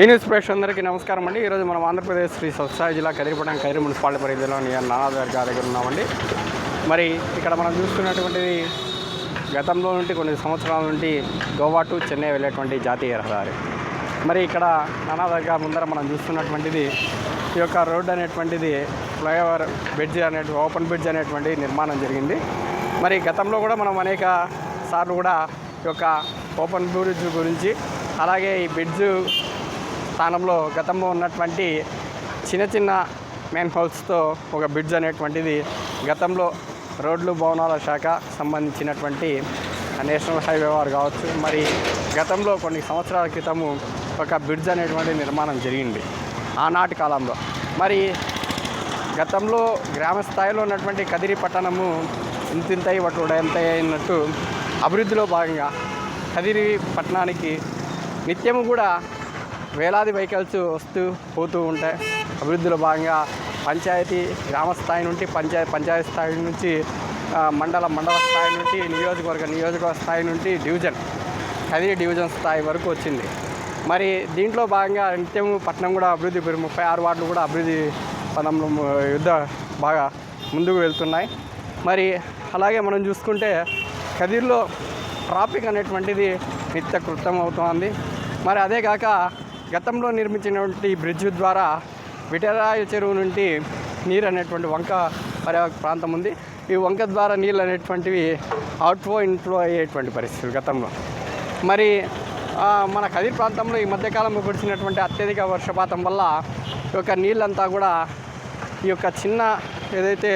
ఈ న్యూస్ ప్రేక్షకులందరికీ నమస్కారం అండి. ఈరోజు మనం ఆంధ్రప్రదేశ్ శ్రీ సత్సాయి జిల్లా కదిరిపట్నం కదిరి మున్సిపాలిటీ పరిధిలోని నానాదర్ గారి దగ్గర ఉన్నామండి. మరి ఇక్కడ మనం చూస్తున్నటువంటిది గతంలో నుండి కొన్ని సంవత్సరాల నుండి గోవా టు చెన్నై వెళ్ళేటువంటి జాతీయ రహదారి. మరి ఇక్కడ నానాదర్గా ముందర మనం చూస్తున్నటువంటిది ఈ యొక్క రోడ్ అనేటువంటిది ఫ్లైఓవర్ బ్రిడ్జ్ అనే ఓపెన్ బ్రిడ్జ్ అనేటువంటి నిర్మాణం జరిగింది. మరి గతంలో కూడా మనం అనేక సార్లు కూడా ఈ యొక్క ఓపెన్ బ్రిడ్జ్ గురించి అలాగే ఈ బ్రిడ్జ్ స్థానంలో గతంలో ఉన్నటువంటి చిన్న చిన్న మెయిన్ హోల్స్తో ఒక బ్రిడ్జ్ అనేటువంటిది గతంలో రోడ్లు భవనాల శాఖ సంబంధించినటువంటి నేషనల్ హైవే వారు కావచ్చు. మరి గతంలో కొన్ని సంవత్సరాల క్రితము ఒక బ్రిడ్జ్ అనేటువంటి నిర్మాణం జరిగింది ఆనాటి కాలంలో. మరి గతంలో గ్రామ స్థాయిలో ఉన్నటువంటి కదిరి పట్టణము ఇంతింతై వటు ఎంత అయినట్టు అభివృద్ధిలో భాగంగా కదిరి పట్టణానికి నిత్యము కూడా వేలాది వెహికల్స్ వస్తూ పోతూ ఉంటాయి. అభివృద్ధిలో భాగంగా పంచాయతీ గ్రామ స్థాయి నుండి పంచాయతీ పంచాయతీ స్థాయి నుంచి మండల మండల స్థాయి నుండి నియోజకవర్గ నియోజకవర్గ స్థాయి నుండి డివిజన్ కదిరి డివిజన్ స్థాయి వరకు వచ్చింది. మరి దీంట్లో భాగంగా నిత్యం పట్టణం కూడా అభివృద్ధి ముప్పై ఆరు వార్డులు కూడా అభివృద్ధి పదంలో యుద్ధ బాగా ముందుకు వెళ్తున్నాయి. మరి అలాగే మనం చూసుకుంటే కదిరిలో ట్రాఫిక్ అనేటువంటిది నిత్య కృతం అవుతోంది. మరి అదే కాక గతంలో నిర్మించినటువంటి బ్రిడ్జ్ ద్వారా విటరాయ చెరువు నుండి నీరు అనేటువంటి వంక పర్యావరణ ప్రాంతం ఉంది. ఈ వంక ద్వారా నీళ్ళు అనేటువంటివి అవుట్ఫ్లో ఇన్ఫ్లో అయ్యేటువంటి పరిస్థితి గతంలో. మరి మన కదిరి ప్రాంతంలో ఈ మధ్యకాలంలో కురిసినటువంటి అత్యధిక వర్షపాతం వల్ల ఈ యొక్క నీళ్ళంతా కూడా ఈ యొక్క చిన్న ఏదైతే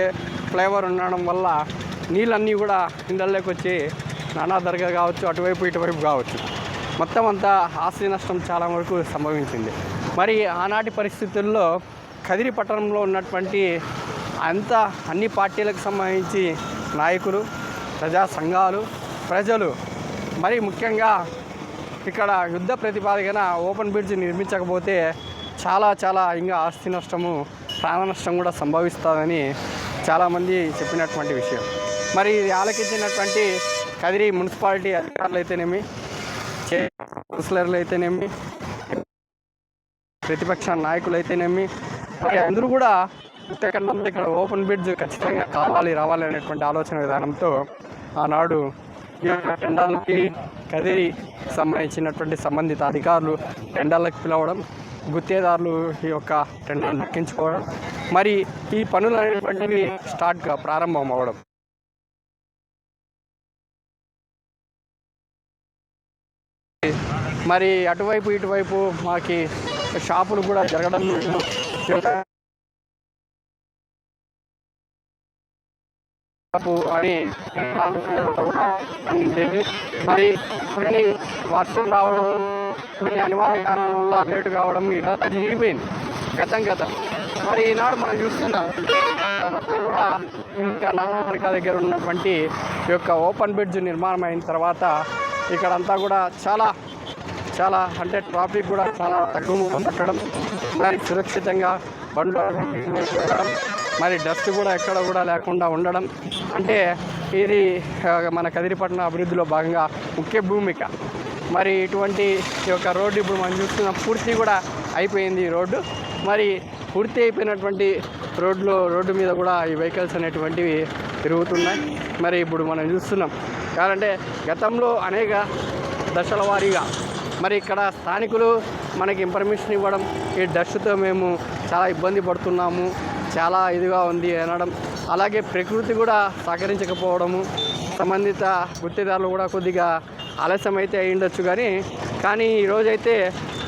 ఫ్లేవర్ ఉండడం వల్ల నీళ్ళన్నీ కూడా ఇండల్లోకి వచ్చి నానా దర్గా కావచ్చు అటువైపు ఇటువైపు కావచ్చు. మొత్తం అంతా ఆస్తి నష్టం చాలా వరకు సంభవించింది. మరి ఆనాటి పరిస్థితుల్లో కదిరి పట్టణంలో ఉన్నటువంటి అంత అన్ని పార్టీలకు సంబంధించి నాయకులు ప్రజా సంఘాలు ప్రజలు మరి ముఖ్యంగా ఇక్కడ యుద్ధ ప్రతిపాదికన ఓపెన్ బ్రిడ్జ్ నిర్మించకపోతే చాలా చాలా ఇంకా ఆస్తి నష్టము ప్రాణ నష్టం కూడా సంభవిస్తుందని చాలామంది చెప్పినటువంటి విషయం. మరి ఇది ఆలకించినటువంటి కదిరి మున్సిపాలిటీ అధికారులు అయితేనేమి కౌన్సిలర్లు అయితేనేమి ప్రతిపక్ష నాయకులు అయితేనేమి అందరూ కూడా ఇంతకన్నా ఇక్కడ ఓపెన్ బ్రిడ్జ్ ఖచ్చితంగా కావాలి రావాలి అనేటువంటి ఆలోచన విధానంతో ఆనాడు ఈ యొక్క టెండాలకి కదిరి సంబంధించినటువంటి సంబంధిత అధికారులు టెండాలకు పిలవడం గుత్తేదారులు ఈ యొక్క టెండాలు లెక్కించుకోవడం మరి ఈ పనులు అనేటువంటివి స్టార్ట్గా ప్రారంభం అవ్వడం మరి అటువైపు ఇటువైపు మాకి షాపులు కూడా జరగడం అని మరి కొన్ని వర్షం రావడం కొన్ని అనివార్య కారణం వల్ల లేటు కావడం ఇదంతా జరిగిపోయింది గతం గతం. మరి ఈనాడు మనం చూస్తున్నాం ఇంకా నాగరిక దగ్గర ఉన్నటువంటి ఈ యొక్క ఓపెన్ బ్రిడ్జ్ నిర్మాణం అయిన తర్వాత ఇక్కడ అంతా కూడా చాలా చాలా అంటే ట్రాఫిక్ కూడా చాలా తక్కువ పెట్టడం మరి సురక్షితంగా బండ్లు పెట్టడం, మరి డస్ట్ కూడా ఎక్కడ కూడా లేకుండా ఉండడం. అంటే ఇది మన కదిరిపట్నం అభివృద్ధిలో భాగంగా ముఖ్య భూమిక. మరి ఇటువంటి ఈ యొక్క రోడ్డు ఇప్పుడు మనం చూస్తున్నాం పూర్తి కూడా అయిపోయింది ఈ రోడ్డు. మరి పూర్తి అయిపోయినటువంటి రోడ్లో రోడ్డు మీద కూడా ఈ వెహికల్స్ అనేటువంటివి తిరుగుతున్నాయి. మరి ఇప్పుడు మనం చూస్తున్నాం. కాదంటే గతంలో అనేక దశల వారీగా మరి ఇక్కడ స్థానికులు మనకి ఇన్ఫర్మేషన్ ఇవ్వడం ఈ డస్ట్తో మేము చాలా ఇబ్బంది పడుతున్నాము చాలా ఇదిగా ఉంది అనడం అలాగే ప్రకృతి కూడా సహకరించకపోవడము సంబంధిత గుత్తేదారులు కూడా కొద్దిగా ఆలస్యం అయితే అయి ఉండొచ్చు కానీ కానీ ఈరోజైతే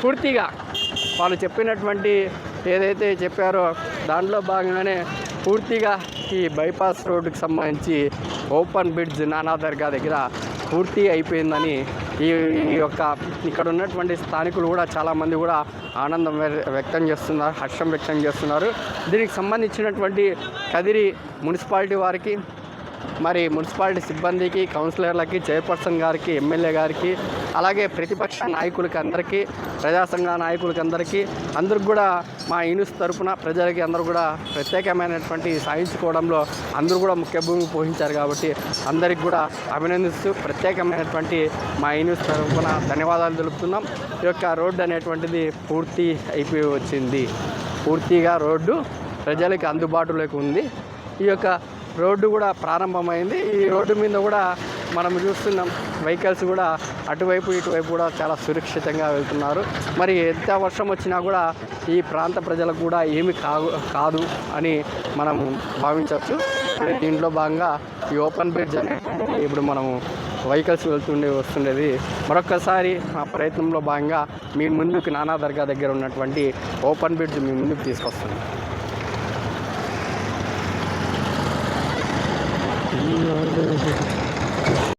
పూర్తిగా వాళ్ళు చెప్పినటువంటి ఏదైతే చెప్పారో దాంట్లో భాగంగానే పూర్తిగా ఈ బైపాస్ రోడ్డుకు సంబంధించి ఓపెన్ బ్రిడ్జ్ నానా దర్గా దగ్గర పూర్తి అయిపోయిందని ఈ ఈ యొక్క ఇక్కడ ఉన్నటువంటి స్థానికులు కూడా చాలామంది కూడా ఆనందం వ్య- వ్యక్తం చేస్తున్నారు హర్షం వ్యక్తం చేస్తున్నారు. దీనికి సంబంధించినటువంటి కదిరి మున్సిపాలిటీ వారికి మరి మున్సిపాలిటీ సిబ్బందికి కౌన్సిలర్లకి చైర్పర్సన్ గారికి ఎమ్మెల్యే గారికి అలాగే ప్రతిపక్ష నాయకులకి అందరికీ ప్రజాసంఘ నాయకులకి అందరికీ అందరికి కూడా మా యూనిస్ తరఫున ప్రజలకి అందరూ కూడా ప్రత్యేకమైనటువంటి సాధించుకోవడంలో అందరూ కూడా ముఖ్య భూమి పోషించారు కాబట్టి అందరికి కూడా అభినందిస్తూ ప్రత్యేకమైనటువంటి మా యూనిస్ తరపున ధన్యవాదాలు తెలుపుతున్నాం. ఈ యొక్క రోడ్డు అనేటువంటిది పూర్తి అయిపోయి వచ్చింది. పూర్తిగా రోడ్డు ప్రజలకు అందుబాటులోకి ఉంది. ఈ యొక్క రోడ్డు కూడా ప్రారంభమైంది. ఈ రోడ్డు మీద కూడా మనం చూస్తున్నాం వెహికల్స్ కూడా అటువైపు ఇటువైపు కూడా చాలా సురక్షితంగా వెళ్తున్నారు. మరి ఎంత వర్షం వచ్చినా కూడా ఈ ప్రాంత ప్రజలకు కూడా ఏమి కాదు కాదు అని మనం భావించవచ్చు. దీంట్లో భాగంగా ఈ ఓపెన్ బ్రిడ్జ్ అనేది ఇప్పుడు మనము వెహికల్స్ వెళ్తుండే వస్తుండేది. మరొక్కసారి ఆ ప్రయత్నంలో భాగంగా మీ ముందుకు నానా దర్గా దగ్గర ఉన్నటువంటి ఓపెన్ బ్రిడ్జ్ మీ ముందుకు తీసుకొస్తుంది 哎呀よ。あ是。